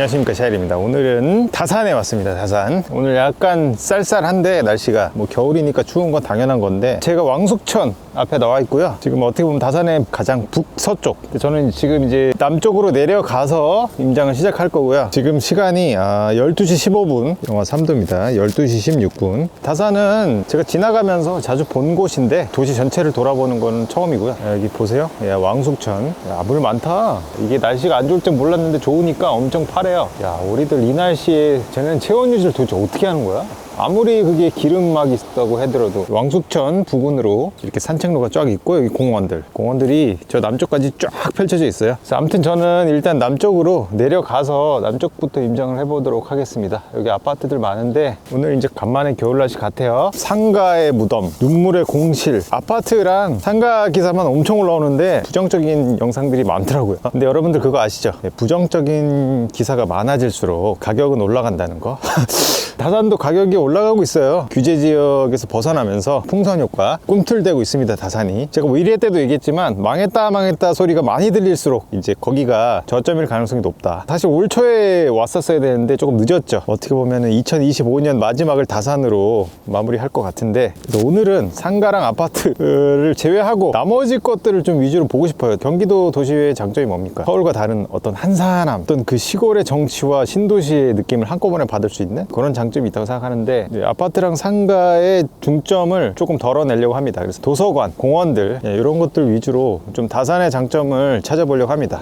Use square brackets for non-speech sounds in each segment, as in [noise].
안녕하십니까 샤일입니다. 오늘은 다산에 왔습니다 다산. 오늘 약간 쌀쌀한데 날씨가 뭐 겨울이니까 추운 건 당연한 건데 제가 왕숙천 앞에 나와 있고요. 지금 어떻게 보면 다산의 가장 북서쪽. 저는 지금 이제 남쪽으로 내려가서 임장을 시작할 거고요. 지금 시간이 아, 12시 15분 영하 3도입니다. 12시 16분. 다산은 제가 지나가면서 자주 본 곳인데 도시 전체를 돌아보는 건 처음이고요. 여기 보세요. 야, 왕숙천. 야, 물 많다. 이게 날씨가 안 좋을 줄 몰랐는데 좋으니까 엄청 파래 요 야 우리들 이 날씨에 쟤는 체온 유지를 도대체 어떻게 하는 거야? 아무리 그게 기름막 있다고 하더라도 왕숙천 부근으로 이렇게 산책로가 쫙 있고 여기 공원들. 공원들이 저 남쪽까지 쫙 펼쳐져 있어요. 그래서 아무튼 저는 일단 남쪽으로 내려가서 남쪽부터 임장을 해보도록 하겠습니다. 여기 아파트들 많은데 오늘 이제 간만에 겨울날씨 같아요. 상가의 무덤 눈물의 공실. 아파트랑 상가 기사만 엄청 올라오는데 부정적인 영상들이 많더라고요. 근데 여러분들 그거 아시죠? 네, 부정적인 기사가 많아질수록 가격은 올라간다는 거 [laughs] 다산도 가격이 올라가고 있어요. 규제 지역에서 벗어나면서 풍선 효과 꿈틀대고 있습니다. 다산이. 제가 뭐 1회 때도 얘기했지만 망했다 망했다 소리가 많이 들릴수록 이제 거기가 저점일 가능성이 높다. 사실 올 초에 왔었어야 되는데 조금 늦었죠. 어떻게 보면 2025년 마지막을 다산으로 마무리할 것 같은데 오늘은 상가랑 아파트를 제외하고 나머지 것들을 좀 위주로 보고 싶어요. 경기도 도시의 장점이 뭡니까? 서울과 다른 어떤 한산함, 어떤 그 시골의 정치와 신도시의 느낌을 한꺼번에 받을 수 있는 그런 장점 이 있다고 생각하는데 아파트랑 상가의 중점을 조금 덜어내려고 합니다. 그래서 도서관, 공원들 예, 이런 것들 위주로 좀 다산의 장점을 찾아보려고 합니다.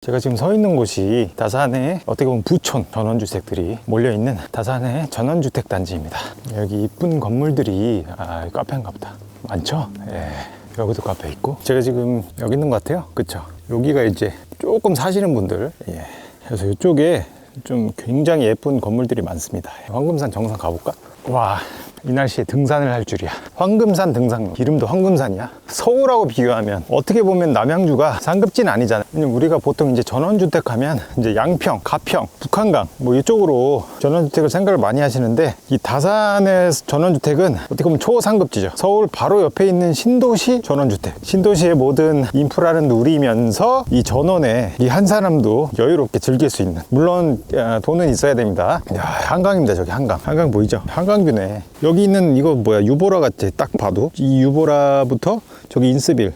제가 지금 서 있는 곳이 다산의 어떻게 보면 부촌 전원주택들이 몰려있는 다산의 전원주택 단지입니다. 여기 이쁜 건물들이 아, 카페인가 보다. 많죠? 예. 여기도 카페 있고. 제가 지금 여기 있는 것 같아요. 그쵸? 여기가 이제 조금 사시는 분들. 예. 그래서 이쪽에 좀 굉장히 예쁜 건물들이 많습니다. 황금산 정상 가볼까? 와, 이 날씨에 등산을 할 줄이야. 황금산 등산로. 이름도 황금산이야. 서울하고 비교하면 어떻게 보면 남양주가 상급지는 아니잖아요. 왜냐면 우리가 보통 이제 전원주택 하면 이제 양평, 가평, 북한강 뭐 이쪽으로 전원주택을 생각을 많이 하시는데 이 다산의 전원주택은 어떻게 보면 초상급지죠. 서울 바로 옆에 있는 신도시 전원주택. 신도시의 모든 인프라를 누리면서 이 전원에 이 한 사람도 여유롭게 즐길 수 있는. 물론 아, 돈은 있어야 됩니다. 야, 한강입니다. 저기 한강. 한강 보이죠? 한강뷰네. 여기 있는 이거 뭐야? 유보라 같지? 딱 봐도. 이 유보라부터 저기 인스빌.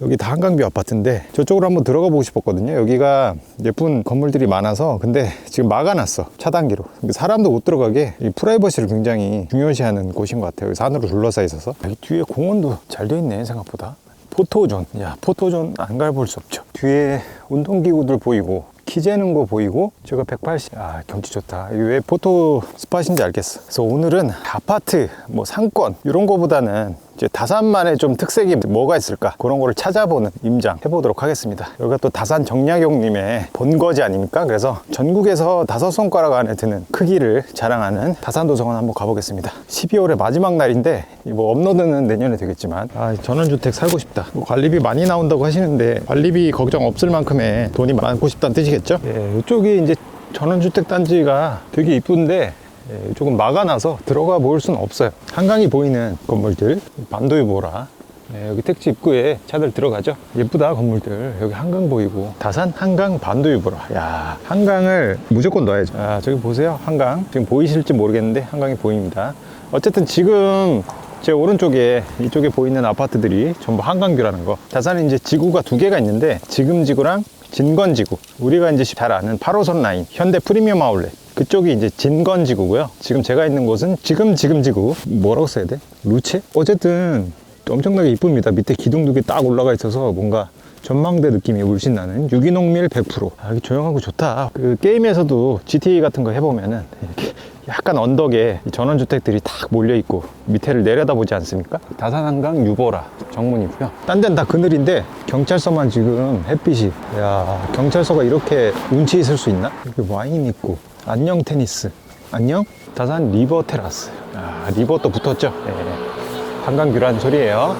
여기 다 한강뷰 아파트인데 저쪽으로 한번 들어가 보고 싶었거든요. 여기가 예쁜 건물들이 많아서 근데 지금 막아놨어. 차단기로. 사람도 못 들어가게 이 프라이버시를 굉장히 중요시하는 곳인 것 같아요. 산으로 둘러싸여 있어서. 이 뒤에 공원도 잘 돼 있네 생각보다. 포토존. 야 포토존 안 가볼 수 없죠. 뒤에 운동기구들 보이고 키 재는 거 보이고 제가 180, 아 경치 좋다. 이게 왜 포토 스팟인지 알겠어. 그래서 오늘은 아파트 뭐 상권 이런 거보다는 이제 다산만의 좀 특색이 뭐가 있을까? 그런 거를 찾아보는 임장 해보도록 하겠습니다. 여기가 또 다산 정약용님의 본거지 아닙니까? 그래서 전국에서 다섯 손가락 안에 드는 크기를 자랑하는 다산도서관 한번 가보겠습니다. 12월의 마지막 날인데 뭐 업로드는 내년에 되겠지만. 아 전원주택 살고 싶다. 뭐 관리비 많이 나온다고 하시는데 관리비 걱정 없을 만큼의 돈이 많고 싶다는 뜻이겠죠? 예, 이쪽이 이제 전원주택 단지가 되게 이쁜데 예, 조금 막아놔서 들어가 볼 수는 없어요. 한강이 보이는 건물들, 반도유보라. 네, 여기 택지 입구에 차들 들어가죠. 예쁘다 건물들. 여기 한강 보이고 다산 한강 반도유보라. 야 한강을 무조건 넣어야죠. 아 저기 보세요 한강. 지금 보이실지 모르겠는데 한강이 보입니다. 어쨌든 지금 제 오른쪽에 이쪽에 보이는 아파트들이 전부 한강뷰라는 거. 다산에 이제 지구가 두 개가 있는데 지금 지구랑 진건지구. 우리가 이제 잘 아는 8호선 라인 현대 프리미엄 아울렛. 그쪽이 이제 진건지구고요. 지금 제가 있는 곳은 지금 지금 지구 뭐라고 써야 돼? 루체? 어쨌든 엄청나게 이쁩니다. 밑에 기둥 두 개 딱 올라가 있어서 뭔가 전망대 느낌이 물씬 나는 유기농밀 100%. 아, 여기 조용하고 좋다. 그 게임에서도 GTA 같은 거 해보면은 이렇게 약간 언덕에 이 전원주택들이 딱 몰려있고 밑에를 내려다보지 않습니까? 다산한강 유보라 정문이고요. 딴 데는 다 그늘인데 경찰서만 지금 햇빛이 야 경찰서가 이렇게 운치 있을 수 있나? 이렇게 와인 있고 안녕 테니스. 안녕? 다산 리버 테라스. 아 리버 또 붙었죠? 예. 한강뷰라는 소리예요.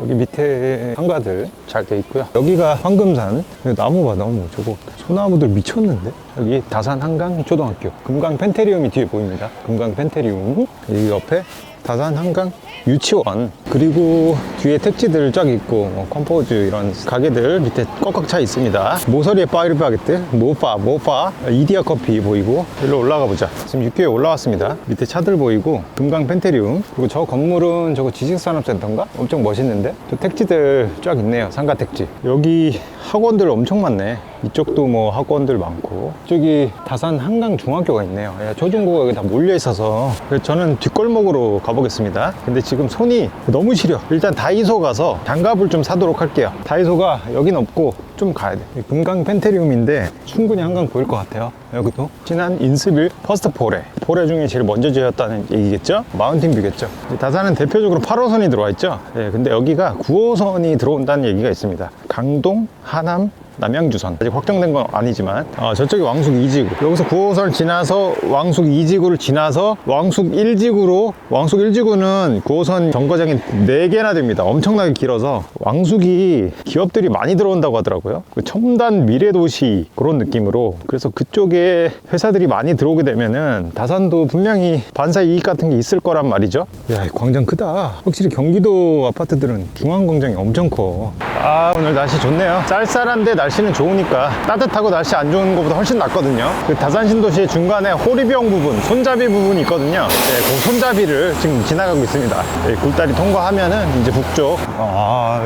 여기 밑에 한가들 잘 돼 있고요. 여기가 황금산. 여기 나무 봐 나무. 저거 소나무들 미쳤는데? 여기 다산 한강 초등학교. 금강 펜테리움이 뒤에 보입니다. 금강 펜테리움. 여기 옆에 다산 한강 유치원 그리고 뒤에 택지들 쫙 있고 뭐 컴포즈 이런 가게들 밑에 꽉꽉 차 있습니다. 모서리에 파이르바게트 모파 모파 이디야 커피 보이고 일로 올라가 보자. 지금 6교에 올라왔습니다. 밑에 차들 보이고 금강 펜테리움 그리고 저 건물은 저거 지식산업센터인가? 엄청 멋있는데? 저 택지들 쫙 있네요. 상가 택지. 여기 학원들 엄청 많네 이쪽도 뭐 학원들 많고. 저기 다산 한강 중학교가 있네요. 예, 초중고가 여기 다 몰려 있어서. 저는 뒷골목으로 가보겠습니다. 근데 지금 손이 너무 시려. 일단 다이소 가서 장갑을 좀 사도록 할게요. 다이소가 여긴 없고 좀 가야 돼. 금강 펜테리움인데 충분히 한강 보일 것 같아요. 여기도. 지난 인스빌 퍼스트 포레. 포레 중에 제일 먼저 지었다는 얘기겠죠? 마운틴 뷰겠죠? 다산은 대표적으로 8호선이 들어와 있죠? 예, 근데 여기가 9호선이 들어온다는 얘기가 있습니다. 강동 하남 남양주선. 아직 확정된 건 아니지만 어, 저쪽이 왕숙 2지구. 여기서 9호선을 지나서 왕숙 2지구를 지나서 왕숙 1지구로 왕숙 1지구는 9호선 정거장이 4개나 됩니다. 엄청나게 길어서. 왕숙이 기업들이 많이 들어온다고 하더라고요. 그 첨단 미래도시 그런 느낌으로. 그래서 그쪽에 회사들이 많이 들어오게 되면은 다산도 분명히 반사 이익 같은 게 있을 거란 말이죠. 야이 광장 크다. 확실히 경기도 아파트들은 중앙광장이 엄청 커아 오늘 날씨 좋네요. 쌀쌀한데 날 씨는 좋으니까 따뜻하고 날씨 안 좋은 것보다 훨씬 낫거든요. 그 다산 신도시의 중간에 호리병 부분 손잡이 부분이 있거든요. 네, 그 손잡이를 지금 지나가고 있습니다. 네, 굴다리 통과하면은 이제 북쪽. 아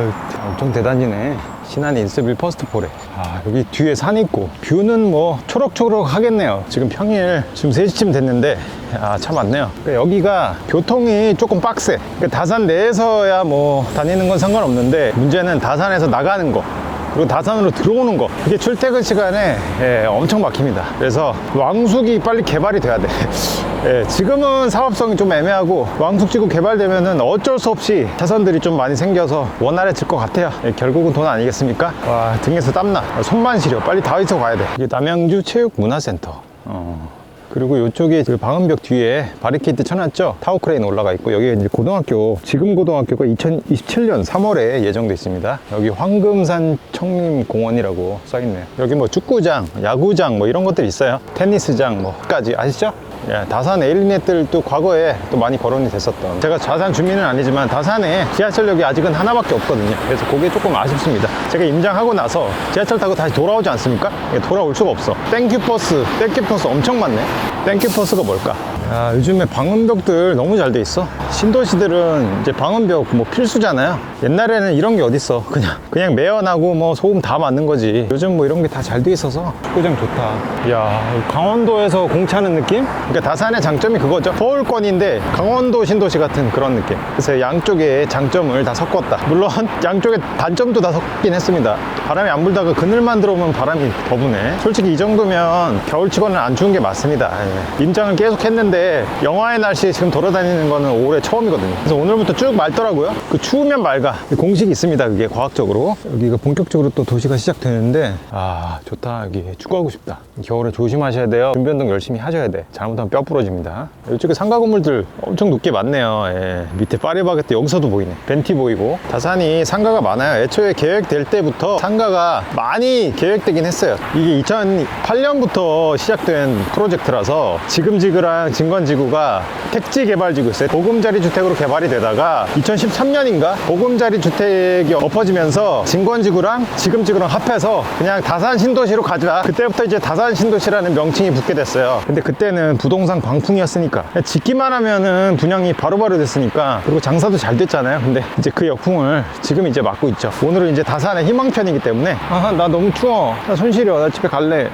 엄청 대단지네. 신안 인스빌 퍼스트 포레 아 여기 뒤에 산 있고. 뷰는 뭐 초록초록 하겠네요. 지금 평일 지금 3시쯤 됐는데 아차 많네요. 그러니까 여기가 교통이 조금 빡세. 그러니까 다산 내에서야 뭐 다니는 건 상관없는데 문제는 다산에서 나가는 거 그리고 다산으로 들어오는 거. 그게 출퇴근 시간에 예, 엄청 막힙니다. 그래서 왕숙이 빨리 개발이 돼야 돼. [laughs] 예, 지금은 사업성이 좀 애매하고 왕숙지구 개발되면은 어쩔 수 없이 차선들이 좀 많이 생겨서 원활해질 것 같아요. 예, 결국은 돈 아니겠습니까? 와 등에서 땀나. 손만 시려. 빨리 다이소 가야 돼. 이게 남양주 체육문화센터. 어. 그리고 이쪽에 그 방음벽 뒤에 바리케이트 쳐놨죠? 타워크레인 올라가 있고 여기 이제 고등학교 지금 고등학교가 2027년 3월에 예정돼 있습니다. 여기 황금산 청림공원이라고 써있네요. 여기 뭐 축구장 야구장 뭐 이런 것들 있어요? 테니스장 뭐까지 아시죠? 예, 다산 에일리넷들도 과거에 또 많이 거론이 됐었던. 제가 다산 주민은 아니지만 다산에 지하철역이 아직은 하나밖에 없거든요. 그래서 그게 조금 아쉽습니다. 제가 임장하고 나서 지하철 타고 다시 돌아오지 않습니까? 예, 돌아올 수가 없어. 땡큐 버스 땡큐 버스 엄청 많네. 땡큐 버스가 뭘까? 야, 요즘에 방음벽들 너무 잘 돼 있어. 신도시들은 이제 방음벽 뭐 필수잖아요. 옛날에는 이런 게 어딨어. 그냥 그냥 매연하고 뭐 소음 다 맞는 거지. 요즘 뭐 이런 게 다 잘 돼 있어서 축구장 좋다. 야 강원도에서 공 차는 느낌? 그러니까 다산의 장점이 그거죠. 서울권인데 강원도 신도시 같은 그런 느낌. 그래서 양쪽에 장점을 다 섞었다. 물론 [laughs] 양쪽에 단점도 다 섞긴 했습니다. 바람이 안 불다가 그늘만 들어오면 바람이 더 부네. 솔직히 이 정도면 겨울치고는 안 추운 게 맞습니다. 예. 임장을 계속 했는데 영하의 날씨에 지금 돌아다니는 거는 올해 처음이거든요. 그래서 오늘부터 쭉 맑더라고요. 그 추우면 맑아. 공식이 있습니다 그게 과학적으로. 여기가 본격적으로 또 도시가 시작되는데 아 좋다. 여기 축구하고 싶다. 겨울에 조심하셔야 돼요. 준비 운동 열심히 하셔야 돼. 잘못 하면 뼈 부러집니다. 이쪽에 상가 건물들 엄청 높게 많네요. 예. 밑에 파리바게트 여기서도 보이네. 벤티 보이고. 다산이 상가가 많아요. 애초에 계획될 때부터 상가가 많이 계획되긴 했어요. 이게 2008년부터 시작된 프로젝트라서 지금지구랑 진건지구가 택지 개발 지구 있어요. 보금자리 주택으로 개발이 되다가 2013년인가 보금자리 주택이 엎어지면서 진건지구랑 지금지구랑 합해서 그냥 다산 신도시로 가자. 그때부터 이제 다산 신도시라는 명칭이 붙게 됐어요. 근데 그때는 부동산 광풍이었으니까. 짓기만 하면은 분양이 바로 바로 됐으니까 그리고 장사도 잘 됐잖아요. 근데 이제 그 역풍을 지금 이제 맞고 있죠. 오늘은 이제 다산의 희망편이기 때문에 아 나 너무 추워. 나손 시려 나 집에 갈래.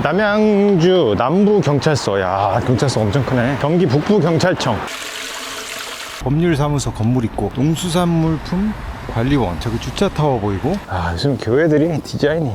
남양주 남부경찰서. 야 경찰서 엄청 크네. 경기 북부경찰청. 법률사무소 건물 있고 농수산물품 관리원. 저기 주차타워 보이고. 아 요즘 교회들이 디자인이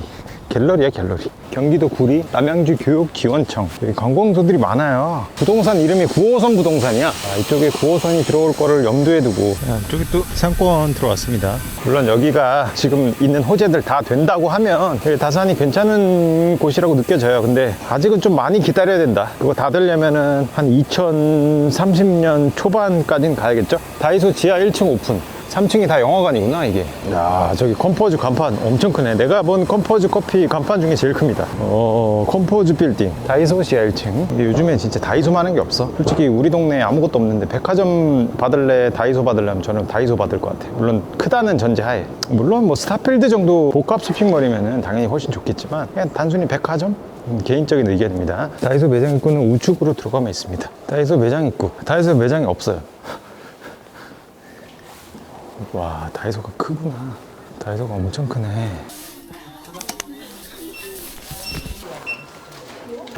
갤러리야 갤러리. 경기도 구리 남양주 교육지원청. 여기 관공서들이 많아요. 부동산 이름이 9호선 부동산이야. 아, 이쪽에 9호선이 들어올 거를 염두에 두고. 야, 이쪽에 또 상권 들어왔습니다. 물론 여기가 지금 있는 호재들 다 된다고 하면 되게 다산이 괜찮은 곳이라고 느껴져요. 근데 아직은 좀 많이 기다려야 된다. 그거 다 되려면은 한 2030년 초반까지는 가야겠죠? 다이소 지하 1층 오픈 3층이 다 영화관이구나 이게. 야 저기 컴포즈 간판 엄청 크네. 내가 본 컴포즈 커피 간판 중에 제일 큽니다. 어 컴포즈 빌딩. 다이소시아 1층. 이게 요즘에 진짜 다이소만한 게 없어. 솔직히 우리 동네에 아무것도 없는데 백화점 받을래 다이소 받을래 하면 저는 다이소 받을 것 같아요. 물론 크다는 전제하에. 물론 뭐 스타필드 정도 복합 쇼핑몰이면은 당연히 훨씬 좋겠지만 그냥 단순히 백화점? 음, 개인적인 의견입니다. 다이소 매장 입구는 우측으로 들어가면 있습니다. 다이소 매장 입구. 다이소 매장이 없어요. 와, 다이소가 크구나. 다이소가 엄청 크네.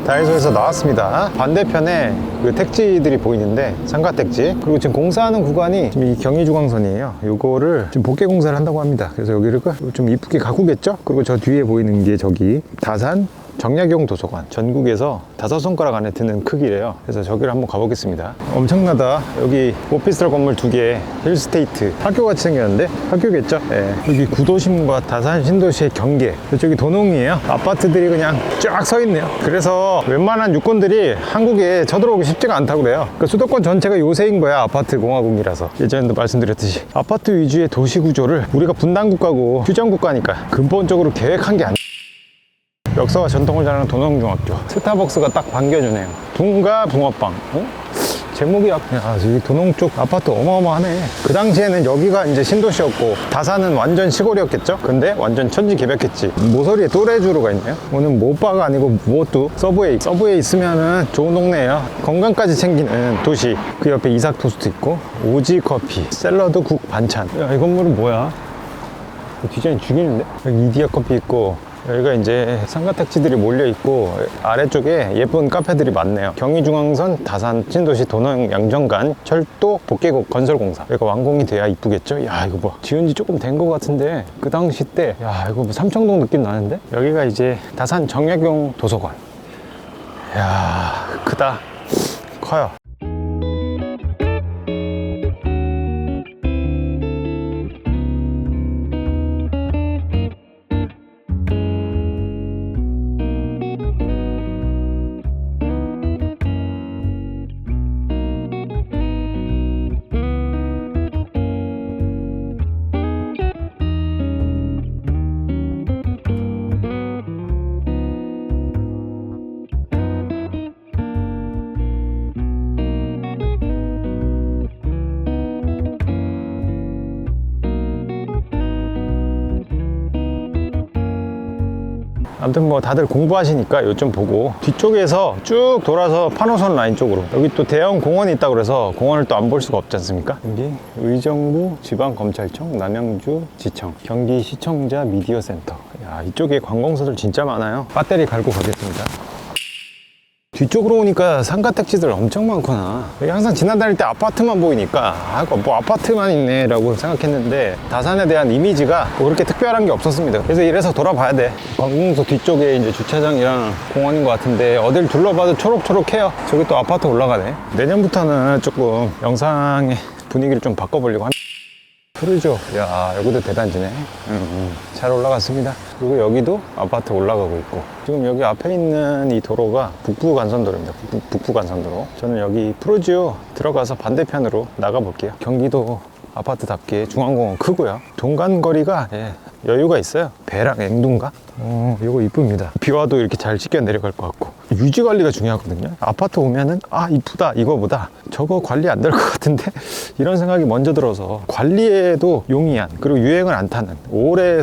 다이소에서 나왔습니다. 반대편에 그 택지들이 보이는데 상가 택지 그리고 지금 공사하는 구간이 지금 이 경의중앙선이에요. 요거를 지금 복개 공사를 한다고 합니다. 그래서 여기를 좀 이쁘게 가꾸겠죠? 그리고 저 뒤에 보이는 게 저기 다산 정약용 도서관 전국에서 다섯 손가락 안에 드는 크기래요. 그래서 저기를 한번 가보겠습니다. 엄청나다. 여기 오피스텔 건물 두 개 힐스테이트. 학교같이 생겼는데? 학교겠죠? 예. 여기 구도심과 다산 신도시의 경계. 이쪽이 도농이에요. 아파트들이 그냥 쫙 서 있네요. 그래서 웬만한 유권들이 한국에 쳐들어오기 쉽지가 않다고 그래요. 그 수도권 전체가 요새인 거야 아파트 공화국이라서. 예전에도 말씀드렸듯이. 아파트 위주의 도시 구조를 우리가 분단 국가고 휴전국가니까 근본적으로 계획한 게 아니야 역사와 전통을 잘하는 도농중학교. 스타벅스가 딱 반겨주네요. 둥가 붕어빵. 어? 제목이 약- 야, 저기 도농 쪽 아파트 어마어마하네. 그 당시에는 여기가 이제 신도시였고 다산은 완전 시골이었겠죠? 근데 완전 천지개벽했지. 모서리에 또래주로가 있네요. 오늘 모바가 아니고 모뚜 서브웨이 서브웨이 있으면은 좋은 동네예요. 건강까지 챙기는 도시. 그 옆에 이삭 토스트 있고 오지 커피 샐러드 국 반찬. 야 이 건물은 뭐야? 디자인 죽이는데? 여기 이디야 커피 있고 여기가 이제 상가 택지들이 몰려 있고 아래쪽에 예쁜 카페들이 많네요. 경의중앙선 다산 신도시 도농 양정간 철도 복개국 건설공사. 여기가 완공이 돼야 이쁘겠죠? 야 이거 뭐 지은 지 조금 된 것 같은데 그 당시 때 야 이거 뭐 삼청동 느낌 나는데? 여기가 이제 다산 정약용 도서관. 야 크다. 커요. 아무튼 뭐 다들 공부하시니까 요점 보고 뒤쪽에서 쭉 돌아서 판호선 라인 쪽으로. 여기 또 대형 공원이 있다고 그래서 공원을 또 안 볼 수가 없지 않습니까? 여기 의정부 지방검찰청 남양주 지청 경기시청자 미디어 센터. 야 이쪽에 관공서들 진짜 많아요. 배터리 갈고 가겠습니다 뒤쪽으로 오니까 상가 택지들 엄청 많구나. 항상 지나다닐 때 아파트만 보이니까 아, 이거 뭐 아파트만 있네 라고 생각했는데 다산에 대한 이미지가 뭐 그렇게 특별한 게 없었습니다. 그래서 이래서 돌아봐야 돼. 관공서 뒤쪽에 이제 주차장이랑 공원인 것 같은데 어딜 둘러봐도 초록초록해요. 저기 또 아파트 올라가네. 내년부터는 조금 영상의 분위기를 좀 바꿔보려고 합니다. 푸르죠. 야, 여기도 대단지네. 음, 음. 잘 올라갔습니다. 그리고 여기도 아파트 올라가고 있고. 지금 여기 앞에 있는 이 도로가 북부 간선도로입니다. 북부, 간선도로. 저는 여기 푸르지오 들어가서 반대편으로 나가볼게요. 경기도 아파트답게 중앙공원 크고요. 동간거리가 예, 여유가 있어요. 배랑 앵두인가? 어, 이거 이쁩니다. 비 와도 이렇게 잘 씻겨 내려갈 것 같고. 유지 관리가 중요하거든요. 아파트 오면은 아 이쁘다 이거보다 저거 관리 안 될 것 같은데? [laughs] 이런 생각이 먼저 들어서 관리에도 용이한 그리고 유행을 안 타는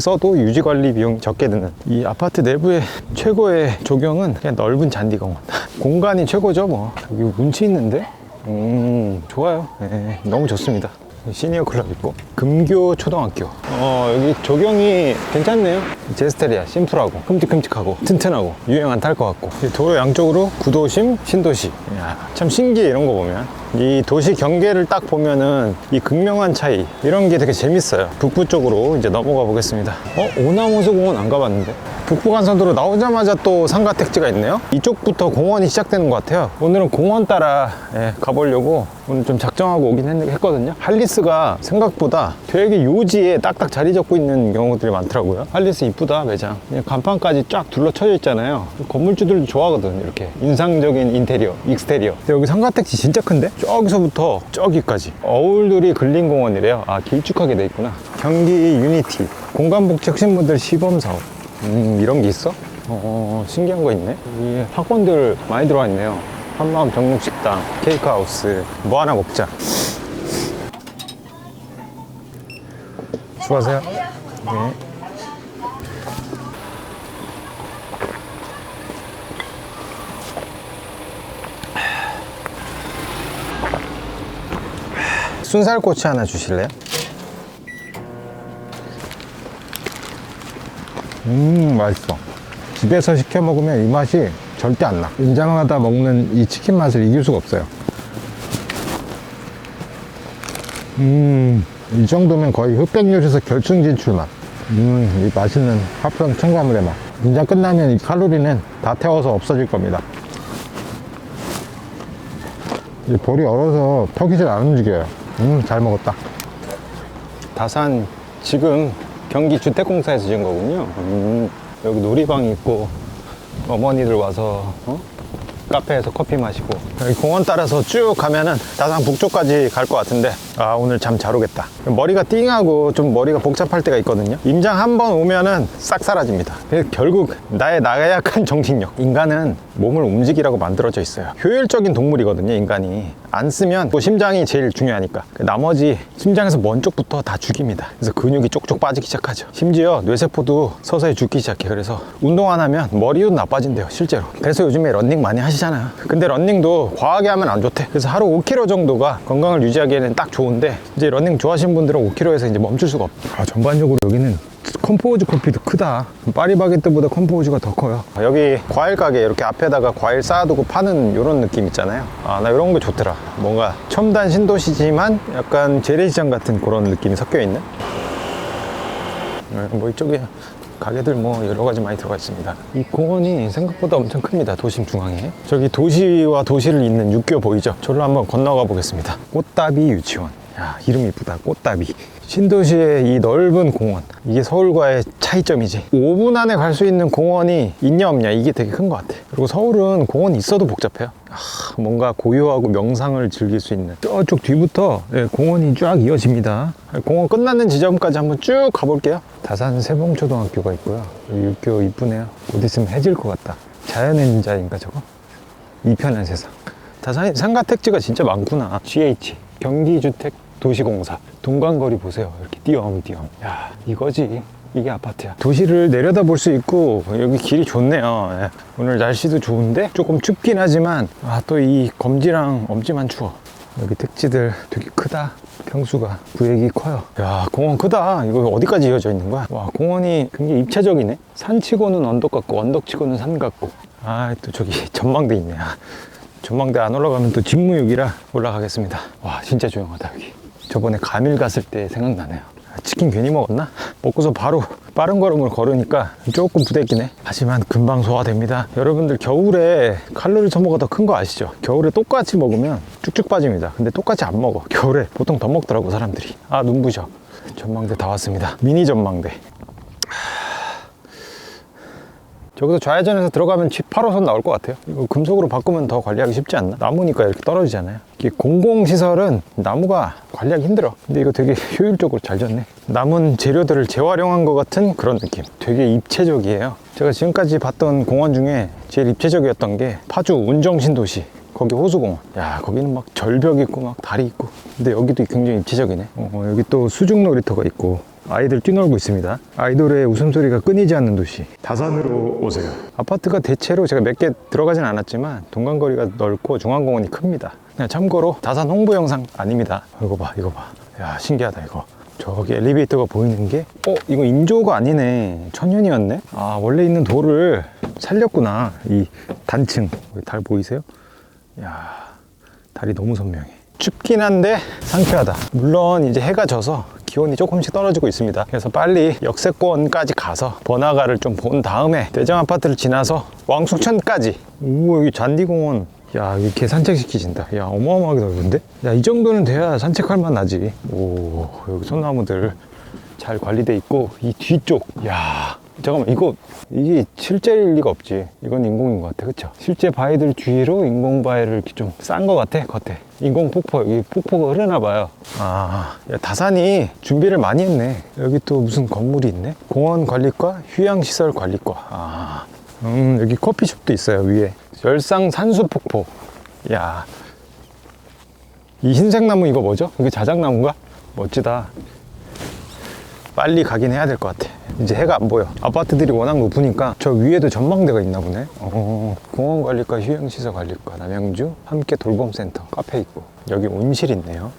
써도 유지 관리 비용 적게 드는 이 아파트 내부의 최고의 조경은 그냥 넓은 잔디 공원. [laughs] 공간이 최고죠 뭐. 여기 운치 있는데? 음 좋아요. 네, 너무 좋습니다 시니어 클럽 있고. 금교 초등학교. 어 여기 조경이 괜찮네요. 제스테리아 심플하고 큼직큼직하고 튼튼하고 유행 안 탈 것 같고. 이 도로 양쪽으로 구도심 신도시. 이야, 참 신기해 이런 거 보면 이 도시 경계를 딱 보면은 이 극명한 차이 이런 게 되게 재밌어요 북부 쪽으로 이제 넘어가 보겠습니다 어 오남호수 공원 안 가봤는데 북부간선도로 나오자마자 또 상가 택지가 있네요. 이쪽부터 공원이 시작되는 것 같아요. 오늘은 공원 따라 예, 가보려고 오늘 좀 작정하고 오긴 했, 했거든요. 할리스가 생각보다 되게 요지에 딱딱 자리 잡고 있는 경우들이 많더라고요. 할리스 이쁘다 매장. 그냥 간판까지 쫙 둘러쳐져 있잖아요. 건물주들도 좋아하거든 이렇게 인상적인 인테리어, 익스테리어. 여기 상가 택지 진짜 큰데? 저기서부터 저기까지. 어울들이 근린공원이래요. 아 길쭉하게 돼 있구나. 경기 유니티 공간복지 혁신분들 시범사업. 음 이런 게 있어? 어 신기한 거 있네. 이 학원들 많이 들어와 있네요. 한마음 정육식당, 케이크하우스. 뭐 하나 먹자. 수고하세요. 네. 순살꼬치 하나 주실래요? 음 맛있어. 집에서 시켜 먹으면 이 맛이 절대 안나. 인장하다 먹는 이 치킨 맛을 이길 수가 없어요. 음이 정도면 거의 흑백 요리에서 결승 진출 맛. 음이 맛있는 합성 첨가물의 맛. 인장 끝나면 이 칼로리는 다 태워서 없어질 겁니다. 이 볼이 얼어서 잘안 움직여요 음 잘 먹었다 다산 지금 경기 주택공사에서 지은 거군요. 음, 여기 놀이방이 있고 어머니들 와서 어? 카페에서 커피 마시고 여기 공원 따라서 쭉 가면은 다산 북쪽까지 갈 것 같은데 아 오늘 잠 잘 오겠다. 머리가 띵하고 좀 머리가 복잡할 때가 있거든요. 임장 한 번 오면은 싹 사라집니다. 결국 나의 나약한 [laughs] 정신력. 인간은 몸을 움직이라고 만들어져 있어요. 효율적인 동물이거든요 인간이. 안 쓰면 또 심장이 제일 중요하니까. 나머지 심장에서 먼 쪽부터 다 죽입니다. 그래서 근육이 쪽쪽 빠지기 시작하죠. 심지어 뇌세포도 서서히 죽기 시작해. 그래서 운동 안 하면 머리도 나빠진대요 실제로. 그래서 요즘에 런닝 많이 하시 잖아요 근데 런닝도 과하게 하면 안 좋대. 그래서 하루 5km 정도가 건강을 유지하기에는 딱 좋은데 이제 런닝 좋아하시는 분들은 5km에서 이제 멈출 수가 없고 아, 전반적으로 여기는 컴포즈 커피도 크다. 파리바게뜨보다 컴포즈가 더 커요. 여기 과일 가게 이렇게 앞에다가 과일 쌓아두고 파는 이런 느낌 있잖아요. 아 나 이런 거 좋더라. 뭔가 첨단 신도시지만 약간 재래시장 같은 그런 느낌이 섞여 있는? 네, 뭐 이쪽에 가게들 뭐 여러 가지 많이 들어가 있습니다. 이 공원이 생각보다 엄청 큽니다. 도심 중앙에. 저기 도시와 도시를 잇는 육교 보이죠? 저로 한번 건너가 보겠습니다. 꽃다비 유치원. 야, 이름 이쁘다. 꽃다비. 신도시의 이 넓은 공원. 이게 서울과의 차이점이지. 5분 안에 갈 수 있는 공원이 있냐 없냐. 이게 되게 큰 것 같아. 그리고 서울은 공원이 있어도 복잡해요. 아, 뭔가 고요하고 명상을 즐길 수 있는 저쪽 뒤부터 예, 공원이 쫙 이어집니다. 공원 끝나는 지점까지 한번 쭉 가볼게요. 다산 세봉초등학교가 있고요. 육교 이쁘네요. 곧 있으면 해질 것 같다. 자연의 인자인가 저거? 이편한 세상. 다산 상가 택지가 진짜 많구나. GH 경기주택 도시공사 동간거리 보세요. 이렇게 띄엄띄엄. 야 이거지. 이게 아파트야. 도시를 내려다 볼 수 있고 여기 길이 좋네요. 예. 오늘 날씨도 좋은데 조금 춥긴 하지만 아, 또 이 검지랑 엄지만 추워. 여기 택지들 되게 크다. 평수가 구획이 커요. 야 공원 크다. 이거 어디까지 이어져 있는 거야? 와 공원이 굉장히 입체적이네. 산치고는 언덕 같고 언덕치고는 산 같고. 아 또 저기 [laughs] 전망대 있네. 아, 전망대 안 올라가면 또 직무유기라 올라가겠습니다. 와 진짜 조용하다 여기. 저번에 가밀 갔을 때 생각나네요. 아, 치킨 괜히 먹었나? 먹고서 바로 빠른 걸음을 걸으니까 조금 부대끼네. 하지만 금방 소화됩니다. 여러분들 겨울에 칼로리 소모가 더 큰 거 아시죠? 겨울에 똑같이 먹으면 쭉쭉 빠집니다. 근데 똑같이 안 먹어. 겨울에 보통 더 먹더라고 사람들이. 아 눈부셔. 전망대 다 왔습니다. 미니 전망대. 저기서 좌회전해서 들어가면 8호선 나올 것 같아요. 이거 금속으로 바꾸면 더 관리하기 쉽지 않나? 나무니까 이렇게 떨어지잖아요. 이게 공공시설은 나무가 관리하기 힘들어. 근데 이거 되게 [laughs] 효율적으로 잘 졌네. 남은 재료들을 재활용한 것 같은 그런 느낌. 되게 입체적이에요. 제가 지금까지 봤던 공원 중에 제일 입체적이었던 게 파주 운정신도시. 거기 호수공원. 야, 거기는 막 절벽 있고 막 다리 있고. 근데 여기도 굉장히 입체적이네. 어, 여기 또 수중 놀이터가 있고. 아이들 뛰놀고 있습니다. 아이돌의 웃음소리가 끊이지 않는 도시. 다산으로 오세요. 아파트가 대체로 제가 몇 개 들어가진 않았지만 동간거리가 넓고 중앙공원이 큽니다. 그냥 참고로 다산 홍보 영상 아닙니다. 이거 봐, 이거 봐. 야, 신기하다, 이거. 저기 엘리베이터가 보이는 게, 어, 이거 인조가 아니네. 천연이었네? 아, 원래 있는 돌을 살렸구나. 이 단층. 달 보이세요? 야 달이 너무 선명해. 춥긴 한데 상쾌하다. 물론 이제 해가 져서 기온이 조금씩 떨어지고 있습니다. 그래서 빨리 역세권까지 가서 번화가를 좀 본 다음에 대장 아파트를 지나서 왕숙천까지. 오 여기 잔디공원. 야 여기 개 산책시키신다. 야 어마어마하게 넓은데? 야 이 정도는 돼야 산책할 만 나지. 오 여기 소나무들 잘 관리돼 있고 이 뒤쪽. 야 잠깐만 이거 이게 실제일 리가 없지. 이건 인공인 것 같아. 그쵸? 실제 바위들 뒤로 인공 바위를 좀 싼 것 같아 겉에. 인공 폭포 여기 폭포가 흐르나 봐요. 아 야, 다산이 준비를 많이 했네. 여기 또 무슨 건물이 있네? 공원 관리과 휴양시설 관리과. 아. 음, 여기 커피숍도 있어요 위에. 열상 산수 폭포. 야. 이 흰색 나무 이거 뭐죠? 이게 자작나무인가? 멋지다. 빨리 가긴 해야 될 것 같아. 이제 해가 안 보여. 아파트들이 워낙 높으니까 저 위에도 전망대가 있나 보네. 어, 공원관리과, 휴양시설 관리과, 남양주 함께 돌봄센터 카페 있고 여기 온실 있네요.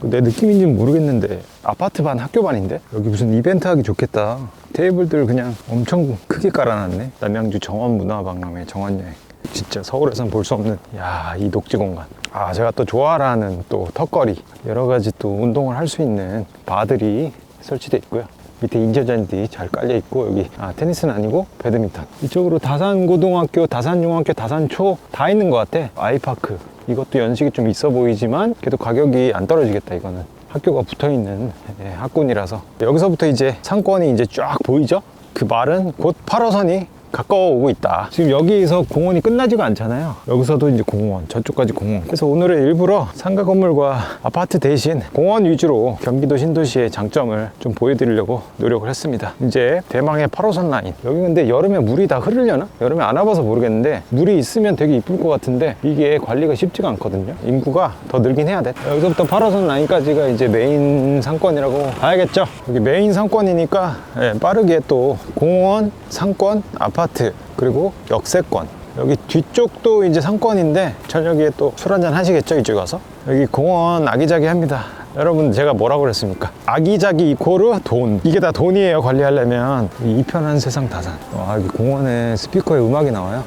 내 느낌인지는 모르겠는데 아파트 반 학교 반인데 여기 무슨 이벤트 하기 좋겠다 테이블들 그냥 엄청 크게 깔아놨네 남양주 정원문화박람회 정원여행 진짜 서울에선 볼 수 없는 야 이 녹지 공간. 아 제가 또 좋아하는 또 턱걸이 여러 가지 또 운동을 할 수 있는 바들이 설치돼 있고요. 밑에 인조잔디 잘 깔려 있고 여기 아 테니스는 아니고 배드민턴. 이쪽으로 다산고등학교 다산중학교 다산초 다 있는 것 같아. 아이파크. 이것도 연식이 좀 있어 보이지만 그래도 가격이 안 떨어지겠다 이거는. 학교가 붙어 있는 예, 학군이라서. 여기서부터 이제 상권이 이제 쫙 보이죠? 그 말은 곧 8호선이 가까워오고 있다. 지금 여기서 공원이 끝나지가 않잖아요. 여기서도 이제 공원, 저쪽까지 공원. 그래서 오늘은 일부러 상가 건물과 아파트 대신 공원 위주로 경기도 신도시의 장점을 좀 보여드리려고 노력을 했습니다. 이제 대망의 8호선 라인. 여기 근데 여름에 물이 다 흐르려나? 여름에 안 와봐서 모르겠는데 물이 있으면 되게 이쁠 것 같은데 이게 관리가 쉽지가 않거든요. 인구가 더 늘긴 해야 돼. 여기서부터 8호선 라인까지가 이제 메인 상권이라고 봐야겠죠. 여기 메인 상권이니까 예, 빠르게 또 공원, 상권, 아파트 그리고 역세권. 여기 뒤쪽도 이제 상권인데 저녁에 또 술 한잔 하시겠죠? 이쪽 가서? 여기 공원 아기자기합니다. 여러분 제가 뭐라고 그랬습니까? 아기자기 이코르 돈. 이게 다 돈이에요 관리하려면. 이 이편한 세상 다산. 와 여기 공원에 스피커에 음악이 나와요.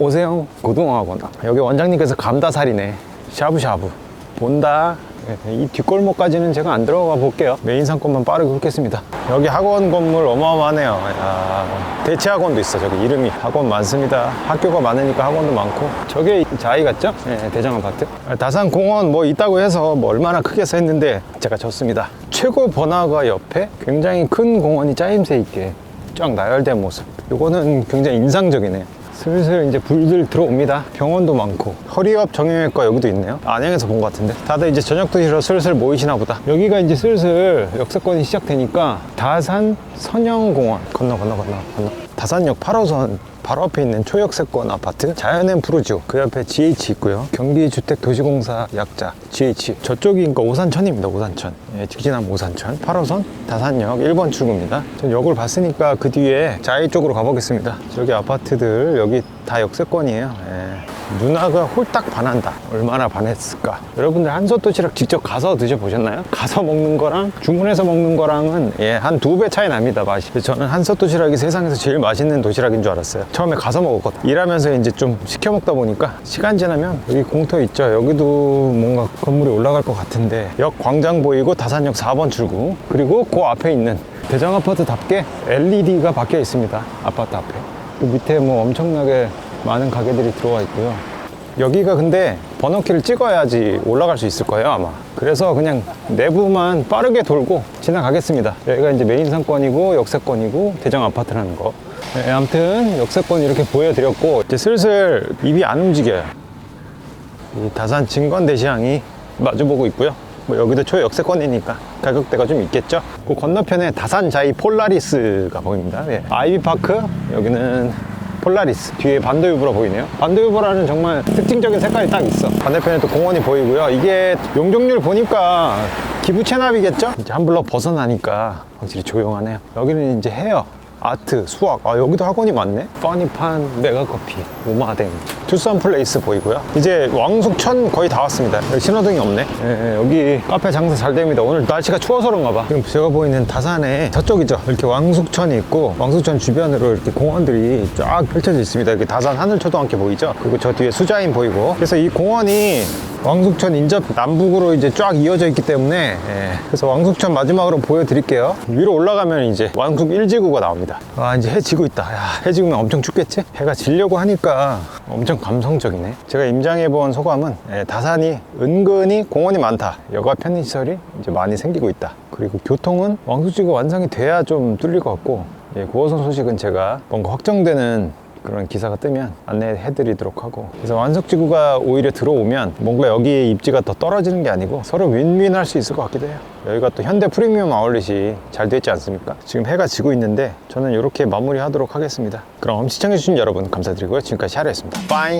오세영 고등어학원 여기 원장님께서 감다살이네. 샤브샤브. 본다. 예, 이 뒷골목까지는 제가 안 들어가 볼게요. 메인 상권만 빠르게 훑겠습니다. 여기 학원 건물 어마어마하네요. 야, 대체 학원도 있어 저기 이름이. 학원 많습니다. 학교가 많으니까 학원도 많고. 저게 자이 같죠? 예, 대장 아파트. 다산 공원 뭐 있다고 해서 뭐 얼마나 크겠어 했는데 제가 졌습니다. 최고 번화가 옆에 굉장히 큰 공원이 짜임새 있게 쫙 나열된 모습. 이거는 굉장히 인상적이네요 슬슬 이제 불들 들어옵니다. 병원도 많고 허리업 정형외과 여기도 있네요. 안양에서 본 것 같은데 다들 이제 저녁 드시러 슬슬 모이시나 보다. 여기가 이제 슬슬 역세권이 시작되니까 다산 선영공원 건너 건너 건너 건너 다산역 8호선 바로 앞에 있는 초역세권 아파트 자연앤 푸르지오. 그 옆에 GH 있고요. 경기주택도시공사 약자 GH 저쪽이 그러니까 오산천입니다 오산천. 예, 직진하면 오산천. 8호선 다산역 1번 출구입니다. 전 역을 봤으니까 그 뒤에 자이 쪽으로 가보겠습니다. 저기 아파트들 여기 다 역세권이에요. 예. 누나가 홀딱 반한다. 얼마나 반했을까. 여러분들 한솥 도시락 직접 가서 드셔보셨나요? 가서 먹는 거랑 주문해서 먹는 거랑은 예, 한 두 배 차이 납니다 맛이. 저는 한솥 도시락이 세상에서 제일 맛있는 도시락인 줄 알았어요 처음에 가서 먹었거든 일하면서 이제 좀 시켜 먹다 보니까 시간 지나면 여기 공터 있죠 여기도 뭔가 건물이 올라갈 것 같은데 역 광장 보이고 다산역 4번 출구 그리고 그 앞에 있는 대장 아파트답게 LED가 박혀 있습니다 아파트 앞에 그 밑에 뭐 엄청나게 많은 가게들이 들어와 있고요. 여기가 근데 번호키를 찍어야지 올라갈 수 있을 거예요, 아마. 그래서 그냥 내부만 빠르게 돌고 지나가겠습니다. 여기가 이제 메인 상권이고 역세권이고 대장 아파트라는 거. 네, 아무튼 역세권 이렇게 보여드렸고 이제 슬슬 입이 안 움직여요. 이 다산 진건대시장이 마주보고 있고요. 뭐 여기도 초역세권이니까 가격대가 좀 있겠죠. 그 건너편에 다산 자이 폴라리스가 보입니다. 예. 아이비파크 여기는 폴라리스 뒤에 반도유브라 보이네요 반도유브라는 정말 특징적인 색깔이 딱 있어 반대편에 또 공원이 보이고요 이게 용적률 보니까 기부 체납이겠죠 이제 한 블럭 벗어나니까 확실히 조용하네요 여기는 이제 해요 아트, 수학. 아, 여기도 학원이 많네. 써니판, 메가커피, 오마댕, 투싼 플레이스 보이고요. 이제 왕숙천 거의 다 왔습니다. 신호등이 없네. 예, 예, 여기 카페 장사 잘 됩니다. 오늘 날씨가 추워서 그런가 봐. 지금 제가 보이는 다산에 저쪽이죠. 이렇게 왕숙천이 있고 왕숙천 주변으로 이렇게 공원들이 쫙 펼쳐져 있습니다. 여기 다산 하늘초등학교 보이죠? 그리고 저 뒤에 수자인 보이고. 그래서 이 공원이 왕숙천 인접 남북으로 이제 쫙 이어져 있기 때문에 예. 그래서 왕숙천 마지막으로 보여드릴게요. 위로 올라가면 이제 왕숙 1지구가 나옵니다. 아 이제 해 지고 있다. 야, 해 지구면 엄청 춥겠지? 해가 지려고 하니까 엄청 감성적이네. 제가 임장해 본 소감은 예, 다산이 은근히 공원이 많다. 여가 편의시설이 이제 많이 생기고 있다. 그리고 교통은 왕숙지구 완성이 돼야 좀 뚫릴 것 같고 예, 9호선 소식은 제가 뭔가 확정되는 그런 기사가 뜨면 안내해 드리도록 하고. 그래서 완석지구가 오히려 들어오면 뭔가 여기에 입지가 더 떨어지는 게 아니고 서로 윈윈 할 수 있을 것 같기도 해요. 여기가 또 현대 프리미엄 아울렛이 잘 됐지 않습니까? 지금 해가 지고 있는데 저는 이렇게 마무리 하도록 하겠습니다. 그럼 시청해주신 여러분 감사드리고요. 지금까지 샤르였습니다. 빠잉